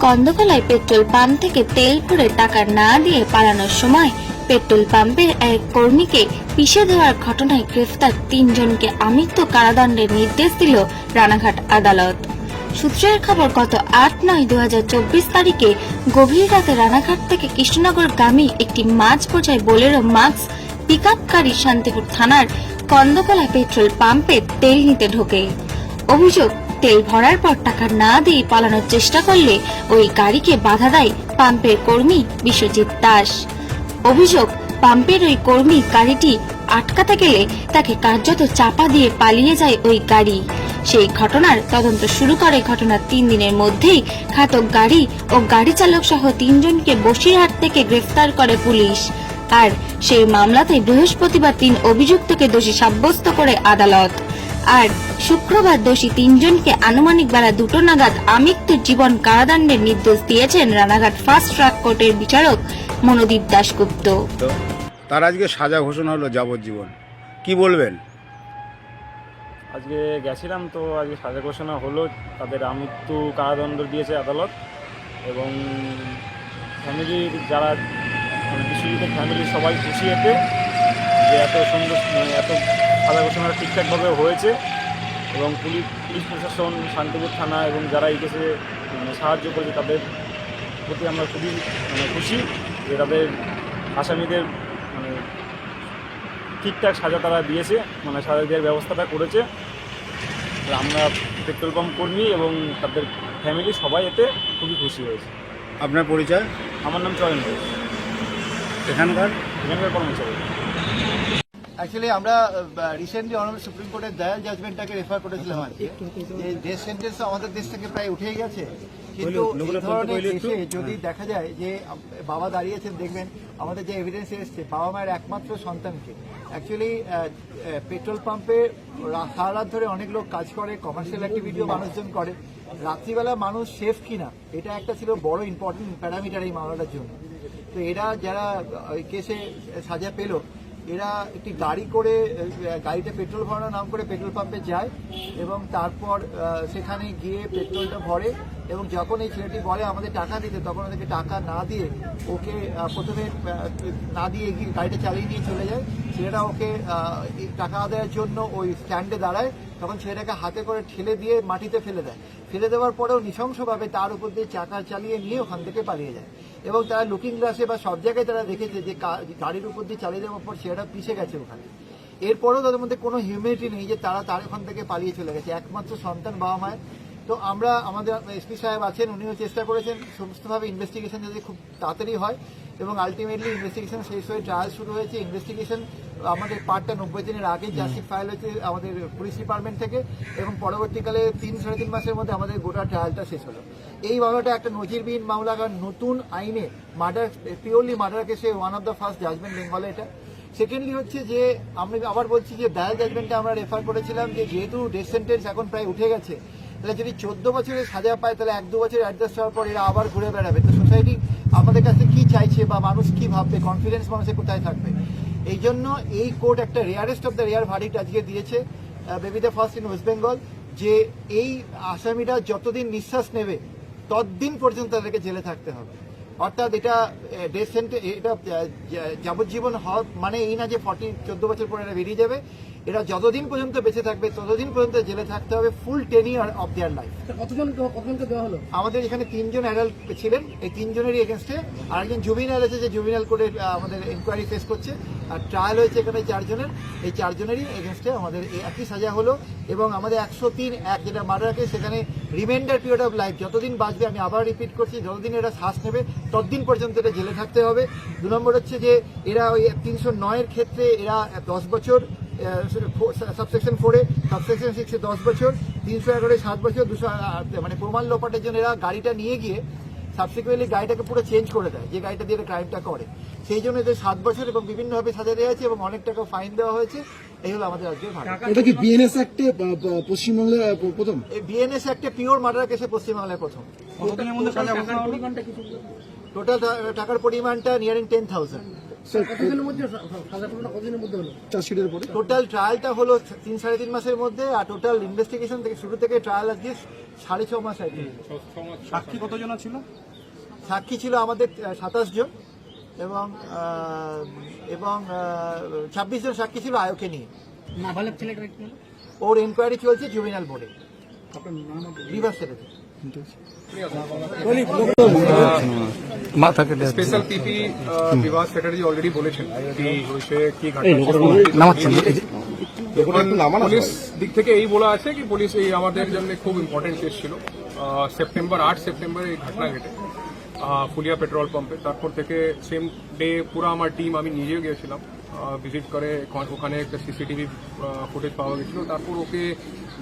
কন্দকলায় petrol pump থেকে তেল ভরে টাকা না দিয়ে পালানোর সময় পেট্রোল পাম্পের এক কর্মীকে পিষে দেওয়ার ঘটনায় গ্রেফতার তিনজনকে আমৃত্যু কারাদণ্ডের নির্দেশ দিল রানাঘাট আদালত। সূত্রের খবর, গত আট নয় দু তারিখে গভীর রাতে রানাঘাট থেকে কৃষ্ণনগরগামী একটি মাছ বোঝাই বোলেরো মাস্ক পিক গাড়ি শান্তিপুর থানার কন্দকলা পেট্রোল পাম্পে তেল নিতে ঢোকে। অভিযোগ, তেল ভরার পর টাকা না দিয়ে পালানোর চেষ্টা করলে ওই গাড়িকে বাধা দেয় পাম্পের কর্মী বিশ্বজিৎ দাস। অভিযোগ, পাম্পের ওই কর্মী গাড়িটি আটকাতে গেলে তাকে কার্যত চাপা দিয়ে পালিয়ে যায় ওই গাড়ি। সেই ঘটনার তদন্ত শুরু করে ঘটনার তিন দিনের মধ্যেই ঘাতক গাড়ি ও গাড়ি চালক সহ তিনজনকে বসিরহাট থেকে গ্রেফতার করে পুলিশ। আর সেই মামলাতে বৃহস্পতিবার তিন অভিযুক্তকে দোষী সাব্যস্ত করে আদালত। আর শুক্রবার দোষী তিনজনকে আনুমানিক বেলা দুটো নাগাদ আমৃত্যু জীবন কারাদণ্ডের নির্দেশ দিয়েছেন রানাঘাট ফার্স্ট ট্রাক কোর্টের বিচারক মনোদীপ দাশগুপ্ত। তার আজকে সাজা ঘোষণা হলো যাবজ্জীবন। কি বলবেন? আজকে গেছিলাম তো আজকে সাজা ঘোষণা হলো তাদের আমৃত্যু কারাদণ্ড দিয়েছে আদালত এবং ফ্যামিলির যারা মানে বিশ্বজিতের ফ্যামিলির সবাই খুশি এতে যে এত সুন্দর মানে এত সাজা ঘোষণা ঠিকঠাকভাবে হয়েছে এবং পুলিশ পুলিশ প্রশাসন শান্তিপুর থানা এবং যারা এই কেসে মানে সাহায্য করেছে তাদের প্রতি আমরা খুবই মানে খুশি যে তাদের আসামিদের মানে ঠিকঠাক সাজা তারা দিয়েছে মানে সাজা দেওয়ার ব্যবস্থাটা করেছে। আমরা পেট্রোল পাম্প কর্মী এবং তাদের ফ্যামিলি সবাই এতে খুবই খুশি হয়েছে। আপনার পরিচয়? আমার নাম চয়ন ঘোষ। এখানকার এখানকার কর্মচারী। অ্যাকচুয়ালি আমরা রিসেন্টলি অনারেবল সুপ্রিম কোর্টের দায়াল জাজমেন্টটাকে রেফার করেছিলাম আজকে। যে ডেথ সেন্টেন্স আমাদের দেশ থেকে প্রায় উঠেই গেছে। কিন্তু এই ধরনের কেসে যদি দেখা যায় যে বাবা দাঁড়িয়েছেন দেখবেন আমাদের যে এভিডেন্স এসছে বাবা মায়ের একমাত্র সন্তানকে। অ্যাকচুয়ালি পেট্রোল পাম্পে সারা রাত ধরে অনেক লোক কাজ করে কমার্শিয়াল অ্যাক্টিভিটিও মানুষজন করে। রাত্রিবেলা মানুষ সেফ কিনা এটা একটা ছিল বড় ইম্পর্টেন্ট প্যারামিটার এই মামলাটার জন্য। তো এরা যারা কেসে সাজা পেল, এরা একটি গাড়ি করে গাড়িতে পেট্রোল ভরানোর নাম করে পেট্রোল পাম্পে যায় এবং তারপর সেখানে গিয়ে পেট্রোলটা ভরে এবং যখন এই ছেলেটি বলে আমাদের টাকা দিতে, তখন ওদেরকে টাকা না দিয়ে ওকে প্রথমে না দিয়ে গিয়ে গাড়িটা চালিয়ে নিয়ে চলে যায়। ছেলেটা ওকে টাকা আদায়ের জন্য ওই স্ট্যান্ডে দাঁড়ায়। তখন ছেলেটাকে হাতে করে ঠেলে দিয়ে মাটিতে ফেলে দেয়। ফেলে দেওয়ার পরেও নৃশংসভাবে তার উপর দিয়ে চাকা চালিয়ে নিয়ে ওখান থেকে পালিয়ে যায়। এবং তারা লুকিং গ্লাসে বা সব জায়গায় তারা দেখেছে যে গাড়ির উপর দিয়ে চালিয়ে দেওয়ার পর ছেলেটা পিছিয়ে গেছে ওখানে। এরপরেও তাদের মধ্যে কোনো হিউম্যানিটি নেই যে তারা তার ওখান থেকে পালিয়ে চলে গেছে। একমাত্র সন্তান বাবা মায়ের তো আমরা আমাদের এসপি সাহেব আছেন উনিও চেষ্টা করেছেন সমস্তভাবে ইনভেস্টিগেশন যদি খুব তাড়াতাড়ি হয় এবং আলটিমেটলি ইনভেস্টিগেশন শেষ হয়ে ট্রায়াল শুরু হয়েছে। ইনভেস্টিগেশন আমাদের পার্টটা নব্বই দিনের আগে চার্জশিট ফাইল হয়েছে আমাদের পুলিশ ডিপার্টমেন্ট থেকে এবং পরবর্তীকালে তিন সাড়ে তিন মাসের মধ্যে আমাদের গোটা ট্রায়ালটা শেষ হলো। এই মামলাটা একটা নজিরবিহীন মামলা কারণ নতুন আইনে মার্ডার পিওরলি মার্ডার কেসে one of the first judgment বেঙ্গলে এটা। সেকেন্ডলি হচ্ছে যে আমি আবার বলছি যে ডায়াল জাজমেন্টটা আমরা রেফার করেছিলাম যে যেহেতু ডেথ সেন্টেন্স এখন প্রায় উঠে গেছে তাহলে যদি চোদ্দ বছরের সাজা পায়, তাহলে এক দু বছর অ্যাডজাস্ট হওয়ার পর এরা আবার ঘুরে বেড়াবে। তো সোসাইটি আমাদের কাছে কি চাইছে বা মানুষ কি ভাববে? কনফিডেন্স মানুষের কোথায় থাকবে? এই জন্য এই কোর্ট একটা rarest of the rare verdict আজকে দিয়েছে baby the first in West Bengal যে এই আসামিরা যতদিন নিঃশ্বাস নেবে, ততদিন পর্যন্ত তাদেরকে জেলে থাকতে হবে। অর্থাৎ এটা ডেথ সেন্টে এটা যাবজ্জীবন হওয়া মানে এই না যে ফর্টি চোদ্দ বছর পরে এরা বেরিয়ে যাবে। এরা যতদিন পর্যন্ত বেঁচে থাকবে ততদিন পর্যন্ত জেলে থাকতে হবে full ten year of their life কতজন কতজনকে দেওয়া হলো? আমাদের এখানে তিনজন অ্যাডাল্ট ছিলেন এই তিনজনেরই এগেনস্টে আর একজন জুবিনাল আছে যে জুবিনাল কোর্টে আমাদের এনকোয়ারি ফেস করছে। আর ট্রায়াল হয়েছে এখানে চারজনের এই চারজনেরই এগেনস্টে আমাদের একই সাজা হলো এবং আমাদের একশো তিন এক যেটা মার্ডার কেস সেখানে রিমাইন্ডার পিরিয়ড অফ লাইফ যতদিন বাঁচবে আমি আবার রিপিট করছি যতদিন এরা শ্বাস নেবে ততদিন পর্যন্ত এটা জেলে থাকতে হবে। দু নম্বর হচ্ছে যে এরা ওই তিনশো নয়ের ক্ষেত্রে এরা দশ বছর সাবসেকশন ফোরে সাবসেকশন সিক্সে দশ বছর তিনশো এগারো সাত বছর দুশো মানে প্রমাণ লোপাটের জন্য এরা গাড়িটা নিয়ে গিয়ে সাবসিকুয়েন্টলি গাড়িটাকে পুরো চেঞ্জ করে দেয় যে গাড়িটা দিয়ে ক্রাইমটা করে। সেই জন্য এদের সাত বছর এবং বিভিন্নভাবে সাজা দেওয়া হয়েছে এবং অনেক টাকা ফাইন দেওয়া হয়েছে। এই হলো আমাদের রাজ্যের ভাড়া এটা কি বিএনএস অ্যাক্টে পশ্চিমবঙ্গের আহ, প্রথম? বিএনএস একটা পিওর মার্ডার কেসে পশ্চিমবাংলায় প্রথম। টোটাল টাকার পরিমাণটা নিয়ারিং টেন থাউজেন্ড চার্জশিটের পরে। টোটাল ট্রায়ালটা হলো তিন সাড়ে তিন মাসের মধ্যে আর টোটাল ইনভেস্টিগেশন থেকে শুরু থেকে ট্রায়াল আজকে সাড়ে ছ মাস সাক্ষী কতজন ছিল? সাক্ষী ছিল আমাদের সাতাশ জন এবং এবং ছাব্বিশ জন সাক্ষী ছিল আয়োকে নিয়ে। ওর এনকোয়ারি চলছে জুবিনাল বোর্ডে আপনার নাম আর স্পেশাল পিপি বিভাগ সেক্রেটারি অলরেডি বলেছেন কি হয়েছে কি ঘটনা পুলিশ দিক থেকে এই বলা আছে কি পুলিশ এই আমাদের জন্য খুব ইম্পর্টেন্ট কেস ছিল। সেপ্টেম্বর আট সেপ্টেম্বর এই ঘটনা ঘটে। আহ, ফুলিয়া পেট্রোল পাম্পে তারপর থেকে সেম ডে পুরো আমার টিম আমি নিজেও গিয়েছিলাম। ভিজিট করে ওখানে একটা সিসিটিভি ফুটেজ পাওয়া গেছিল। তারপর ওকে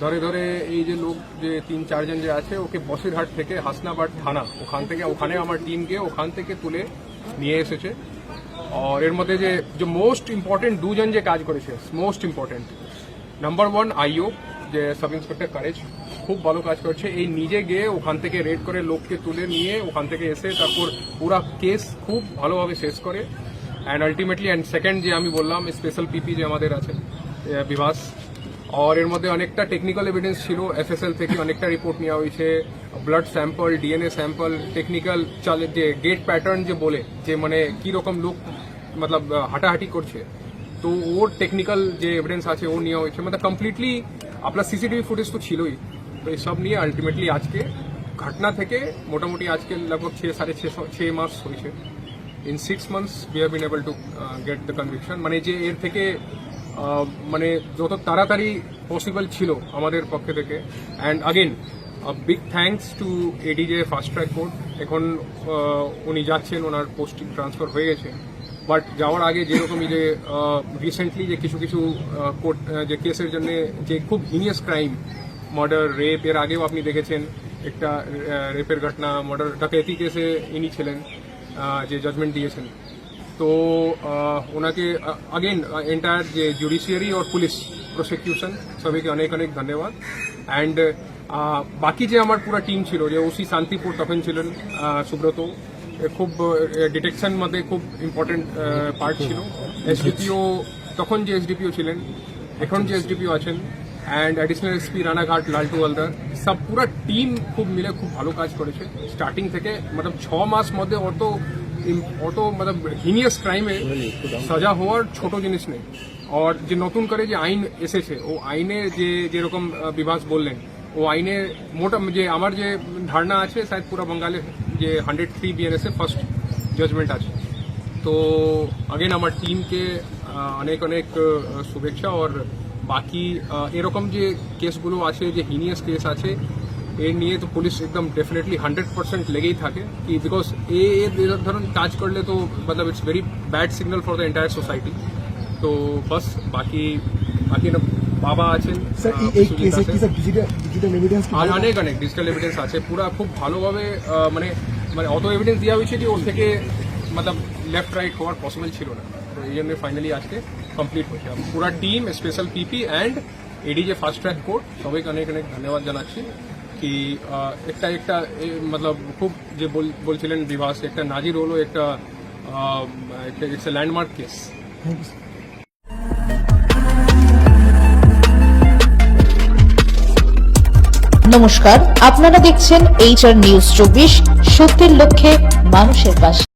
ধরে ধরে এই যে লোক যে তিন, চারজন যে আছে, ওকে বসিরহাট থেকে হাসনাবাদ থানা, ওখান থেকে, ওখানে আমার টিমকে ওখান থেকে তুলে নিয়ে এসেছে। আর এর মধ্যে যে যে মোস্ট ইম্পর্টেন্ট দুজন যে কাজ করেছে most important number one IO যে সাব ইন্সপেক্টর কারেজ খুব ভালো কাজ করছে। এই নিজে গিয়ে ওখান থেকে রেড করে লোককে তুলে নিয়ে ওখান থেকে এসে তারপর পুরা কেস খুব ভালোভাবে শেষ করে। অ্যান্ড আলটিমেটলি অ্যান্ড সেকেন্ড যে আমি বললাম স্পেশাল পিপি যে আমাদের আছে বিভাস, আর এর মধ্যে অনেকটা টেকনিক্যাল এভিডেন্স ছিল এফএসএল থেকে অনেকটা রিপোর্ট নেওয়া হয়েছে blood sample DNA sample technical চালে যে গেট প্যাটার্ন যে বলে, যে মানে কি রকম লোক, মতলব হাঁটাহাঁটি করছে, তো ওর টেকনিক্যাল যে এভিডেন্স আছে, ও নেওয়া হয়েছে মানে কমপ্লিটলি আপনার সিসিটিভি ফুটেজ তো ছিলই, তো এই সব নিয়ে আলটিমেটলি আজকে, ঘটনা থেকে মোটামুটি আজকে লগভগ ছ সাড়ে ছ মাস হয়েছে। In six months we have been able to get the conviction মানে যে এর থেকে মানে যত তাড়াতাড়ি পসিবল ছিল আমাদের পক্ষ থেকে। And again big thanks to ADJ fast track court এখন উনি যাচ্ছেন, ওনার পোস্টিং ট্রান্সফার হয়ে গেছে। বাট যাওয়ার আগে যেরকমই যে রিসেন্টলি যে কিছু কিছু কোর্ট যে কেসের জন্য যে খুব হিনিয়াস ক্রাইম মার্ডার রেপ এর আগেও আপনি দেখেছেন। একটা রেপের ঘটনা মার্ডার ডাকাতি কেসে ইনি ছিলেন। যে জাজমেন্ট দিয়েছেন তো আহ, ওনাকে अगेन एंटायर যে জুডিশিয়ারি और পুলিশ প্রসিকিউশন সবাইকে অনেক অনেক ধন্যবাদ অ্যান্ড বাকি যে আমার পুরো টিম ছিল যে ওসি শান্তিপুর তখন ছিলেন আহ, সুব্রত এ খুব ডিটেকশন মধ্যে খুব ইম্পর্টেন্ট পার্ট ছিল এসডিপিও তখন যে এসডিপিও ছিলেন এখন যে এসডিপিও আছেন and additional SP Ranaghat Laltu Haldar সব পুরো টিম খুব মিলে খুব ভালো কাজ করেছে। স্টার্টিং থেকে মতলব ছ মাস মধ্যে অত অত মতলব হিনিয়াস ক্রাইমে সাজা হওয়ার ছোট জিনিস নেই। আর যে নতুন করে যে আইন এসেছে, ও আইনে যে যেরকম বিভাস বললেন, ও আইনে মোটা, যে আমার যে ধারণা আছে, শায়দ পুরো বঙ্গালে যে হান্ড্রেড থ্রি বিএনএসে ফার্স্ট জাজমেন্ট আছে। তো আগেন আমার টিমকে অনেক অনেক শুভেচ্ছা। আর বাকি এরকম যে কেসগুলো আছে যে হিনিয়াস কেস আছে এর নিয়ে তো পুলিশ একদম ডেফিনেটলি হান্ড্রেড পার্সেন্ট লেগেই থাকে। কি বিকজ এ এর ধরুন কাজ করলে তো মতলব it's very bad signal for the entire society তো বাস বাকি বাকি না বাবা আছেন অনেক অনেক ডিজিটাল এভিডেন্স আছে। পুরা খুব ভালোভাবে মানে মানে অত এভিডেন্স দেওয়া হয়েছে যে ওর থেকে মতলব লেফট রাইট হওয়ার পসিবল ছিল না। তো এই জন্য ফাইনালি আজকে কমপ্লিট হয়েছে পুরা team special PP and AD যে ফাস্ট ট্র্যাক কোর্ট সবাইকে অনেক অনেক ধন্যবাদ জানাচ্ছি। কি আহ, একটা একটা মতলব খুব যে বলছিলেন বিভাস একটা নাজির হলো একটা আহ, একটা ইটস এ ল্যান্ডমার্ক কেস নমস্কার আপনারা দেখছেন এইচআর নিউজ চব্বিশ সত্যের লক্ষ্যে মানুষের পাশে